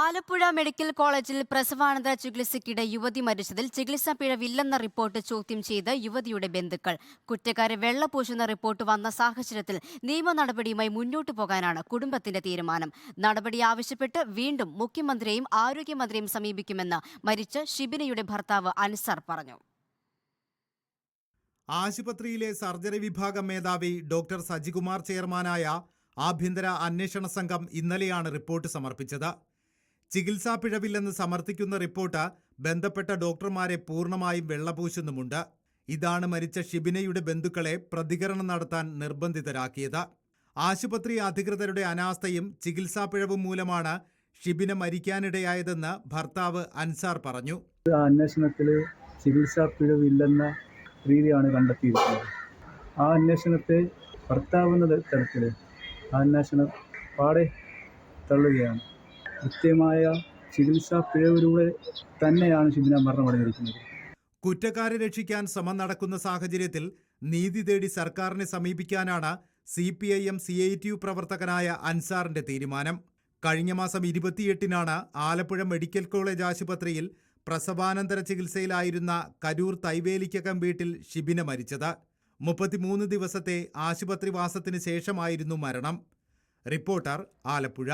Alappuzha medical കോളേജിൽ പ്രസവാനന്തര ചികിത്സയ്ക്കിടെ യുവതി മരിച്ചതിൽ ചികിത്സാ പിഴവില്ലെന്ന റിപ്പോർട്ട് ചോദ്യം ചെയ്ത് യുവതിയുടെ ബന്ധുക്കൾ. കുറ്റക്കാരെ വെള്ളപൂശുന്ന റിപ്പോർട്ട് വന്ന സാഹചര്യത്തിൽ നിയമ നടപടിയുമായി മുന്നോട്ടു പോകാനാണ് കുടുംബത്തിന്റെ തീരുമാനം. നടപടി ആവശ്യപ്പെട്ട് വീണ്ടും മുഖ്യമന്ത്രിയെയും ആരോഗ്യമന്ത്രിയും സമീപിക്കുമെന്ന് മരിച്ച ഷിബിനയുടെ ഭർത്താവ് അൻസാർ പറഞ്ഞു. ആശുപത്രിയിലെ സർജറി വിഭാഗം മേധാവി ഡോക്ടർ സജികുമാർ ചെയർമാനായ ആഭ്യന്തര അന്വേഷണ സംഘം ഇന്നലെയാണ് റിപ്പോർട്ട് സമർപ്പിച്ചത്. ചികിത്സാ പിഴവില്ലെന്ന് സമർത്ഥിക്കുന്ന റിപ്പോർട്ട് ബന്ധപ്പെട്ട ഡോക്ടർമാരെ പൂർണമായും വെള്ളപൂശുന്നുമുണ്ട്. ഇതാണ് മരിച്ച ഷിബിനയുടെ ബന്ധുക്കളെ പ്രതികരണം നടത്താൻ നിർബന്ധിതരാക്കിയത്. ആശുപത്രി അധികൃതരുടെ അനാസ്ഥയും ചികിത്സാ പിഴവും മൂലമാണ് ഷിബിന മരിക്കാനിടയായതെന്ന് ഭർത്താവ് അൻസാർ പറഞ്ഞു. അന്വേഷണത്തിൽ ചികിത്സാ പിഴവില്ലെന്ന രീതിയാണ് കണ്ടെത്തിയിരിക്കുന്നത്. ആ അന്വേഷണത്തെ ഭർത്താവെന്ന തരത്തിൽ ആ അന്വേഷണം പാടെ തള്ളുകയാണ്. കൃത്യമായ ചികിത്സാ പിഴവിലൂടെ തന്നെയാണ് ഷിബിന മരണമടഞ്ഞിരിക്കുന്നത് കുറ്റക്കാരെ രക്ഷിക്കാൻ ശ്രമം നടക്കുന്ന സാഹചര്യത്തിൽ നീതി തേടി സർക്കാരിനെ സമീപിക്കാനാണ് C P I M C I T U പ്രവർത്തകനായ അൻസാറിന്റെ തീരുമാനം. കഴിഞ്ഞ മാസം ഇരുപത്തിയെട്ടിനാണ് ആലപ്പുഴ മെഡിക്കൽ കോളേജ് ആശുപത്രിയിൽ പ്രസവാനന്തര ചികിത്സയിലായിരുന്ന കരൂർ തൈവേലിക്കകം വീട്ടിൽ ഷിബിന മരിച്ചത്. മുപ്പത്തിമൂന്ന് ദിവസത്തെ ആശുപത്രിവാസത്തിന് ശേഷമായിരുന്നു മരണം. റിപ്പോർട്ടർ ആലപ്പുഴ.